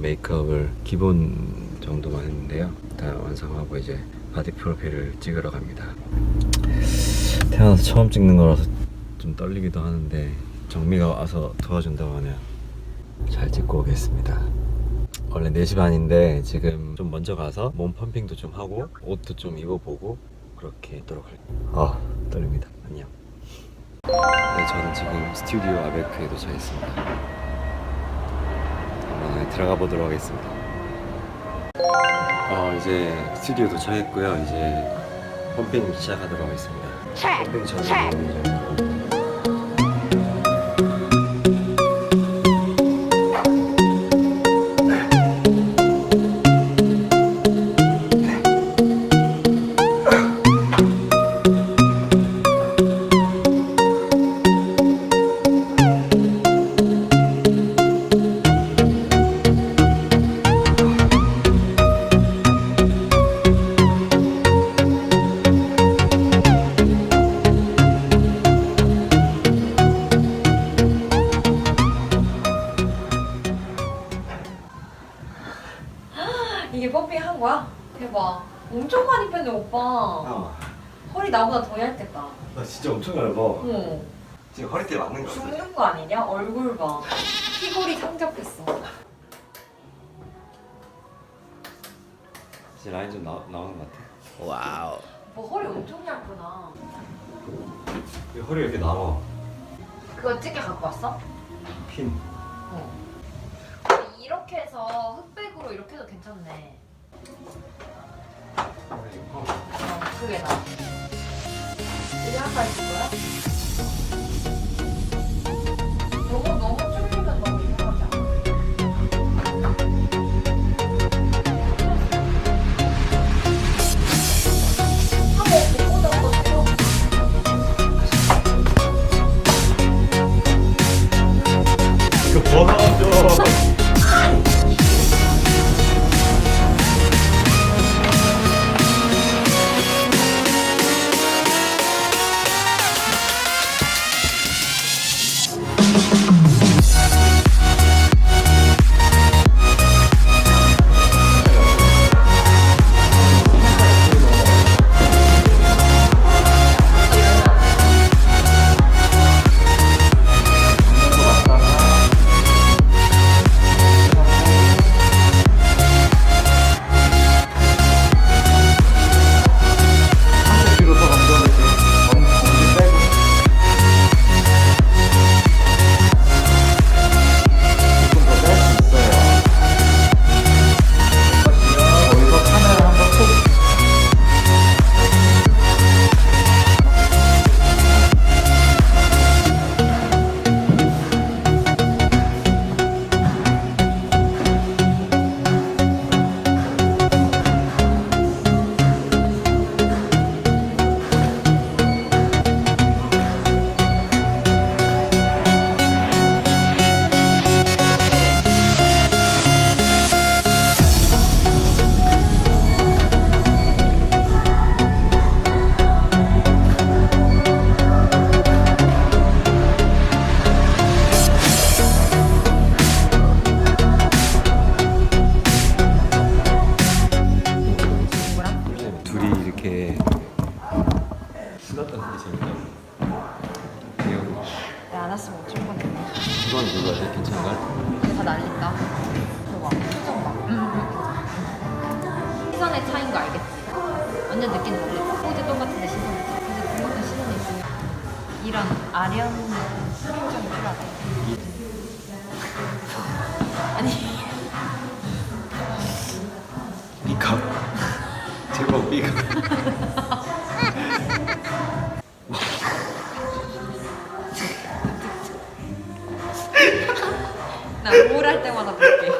메이크업을 기본 정도만 했는데요. 일단 완성하고 이제 바디 프로필을 찍으러 갑니다. 태어나서 처음 찍는 거라서 좀 떨리기도 하는데 정미가 와서 도와준다고 하네요. 잘 찍고 오겠습니다. 원래 4시 반인데 지금 좀 먼저 가서 몸 펌핑도 좀 하고 옷도 좀 입어보고 그렇게 있도록 할게요. 아 떨립니다. 안녕. 네, 저는 지금 스튜디오 아베크에 도착했습니다. 안에 들어가 보도록 하겠습니다. 어, 이제 스튜디오 도착했고요. 이제 펌핑 시작하도록 하겠습니다. 펌핑 전에 이게 펌핑 한 거야? 대박. 엄청 많이 뺐네 오빠. 아, 허리 나보다 더 얇겠다. 나 진짜 엄청 얇아. 어. 지금 허리띠 맞는 거 같아. 죽는 거 아니냐? 얼굴 봐. 피골이 상접했어. 이제 라인 좀 나, 나오는 것 같아. 오빠 허리 엄청 얇구나. 허리 이렇게 나와. 그거 찌개 갖고 왔어? 핀. 어. 이렇게 해서 흑백으로 이렇게 해도 괜찮네. 어, 그게 나. 이게 한발 있을 거야? 어쩔 뻔했네. 이건 누구야? 괜찮은가? 이게 다 날린다. 봐. 표정 봐. 시선의 차이인 거 알겠지? 완전 느낌 다르지? 포즈 똑같은데 시선의 차이. 근데 그것도 시선이 중요 이런 아련 표정이 필요하다. 아니, B컵. 제목 B컵. 나 우울할 때마다 볼게.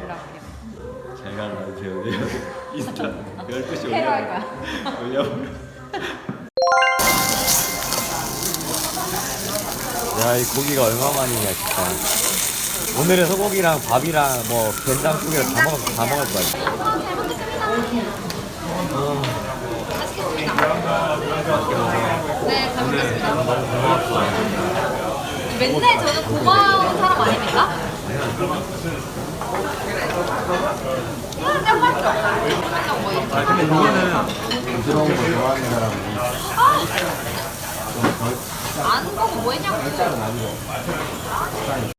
몰라, 그냥. 잘 가라세요. 인스타 12시 캐로 할 거야. 올려버려. 야, 이 고기가 얼마만이냐, 진짜. 오늘은 소고기랑 밥이랑 뭐 된장국이랑 다 먹을, 다 먹을 거야. 네, 잘 먹겠습니다. 맨날 저는 고마운 사람 아닙니까? 아, 짱 맛있어. 그냥 뭐 이렇게 하면 부드러운 거 좋아하는 사람은 안 보고 뭐. 아니고